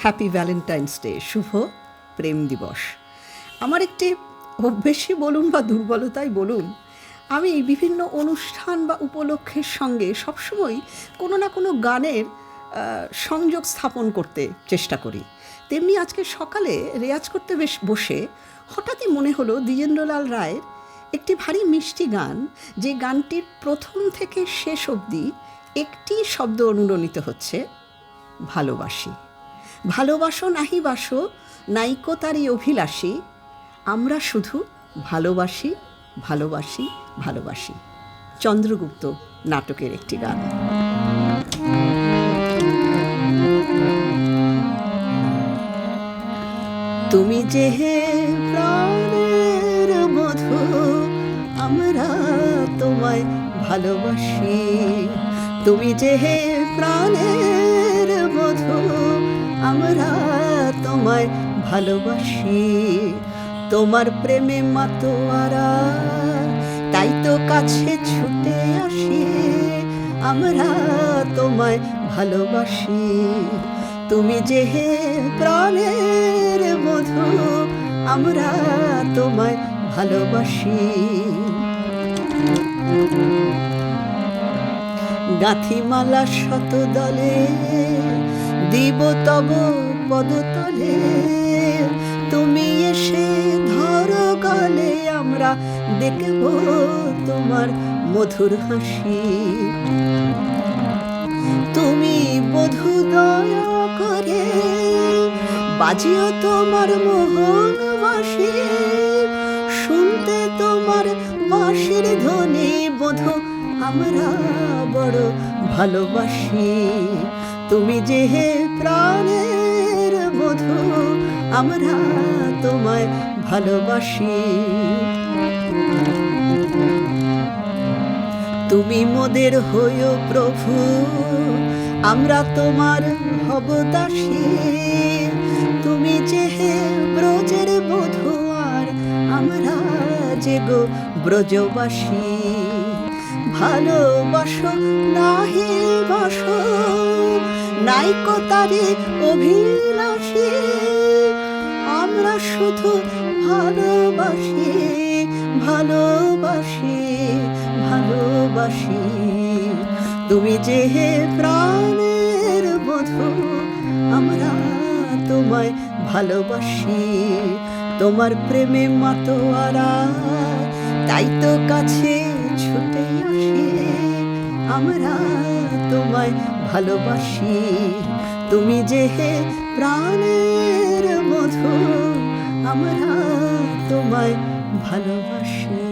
Happy Valentine's day শুভ প্রেম দিবস। আমার একটি অভ্যেসই বলুন বা দুর্বলতাই বলুন, আমি বিভিন্ন অনুষ্ঠান বা উপলক্ষের সঙ্গে সবসময় কোনো না কোনো গানের সংযোগ স্থাপন করতে চেষ্টা করি। তেমনি আজকে সকালে রেয়াজ করতে বেশ বসে হঠাৎই মনে হলো দ্বিজেন্দ্রলাল রায়ের একটি ভারী মিষ্টি গান, যে গানটির প্রথম থেকে শেষ অবধি একটি শব্দ অনুরণিত হচ্ছে, ভালোবাসি। ভালোবাসো নাহি বাসো, নাইকো তারই অভিলাষী। আমরা শুধু ভালোবাসি ভালোবাসি ভালোবাসি। চন্দ্রগুপ্ত নাটকের একটি গান। তুমি যে হে প্রাণের মধু, আমরা তোমায় ভালোবাসি। তুমি যে হে প্রাণের ভালোবাসি। তোমার প্রেমে মাতোয়ারা, তাই তো কাছে ছুটে আসি। আমরা তোমায় ভালোবাসি। তুমি যে হে প্রাণের মধু, আমরা তোমায় ভালোবাসি। গাথিমালা শত দলে, দিব তব পদতলে। এসে ধরো গলে আমরা দেখব তোমার মধুর হাসি। তুমি বধু দয়া করে বাজিও তোমার মোহন বাসি শুনতে তোমার বাঁশির ধ্বনি, বধু আমরা বড় ভালোবাসি। তুমি যে হে বধু আমরা তোমায় ভালোবাসি। তুমি মোদের হইও প্রভু, আমরা তোমার হব দাসী তুমি যে ব্রজের বধূ, আর আমরা যে গো ব্রজবাসী। ভালোবাসো নাহি বাসো, নাইকো তারে অভিলাষী আমরা শুধু ভালোবাসি ভালোবাসি ভালোবাসি। তুমি যে প্রাণের বধু, আমরা তোমায় ভালোবাসি। তোমার প্রেমে মাতোয়ারা, তাই তো কাছে ছুটে আসি। আমরা তোমায় ভালোবাসি তুমি যে হে প্রাণের মধু আমরা তোমায় ভালোবাসি।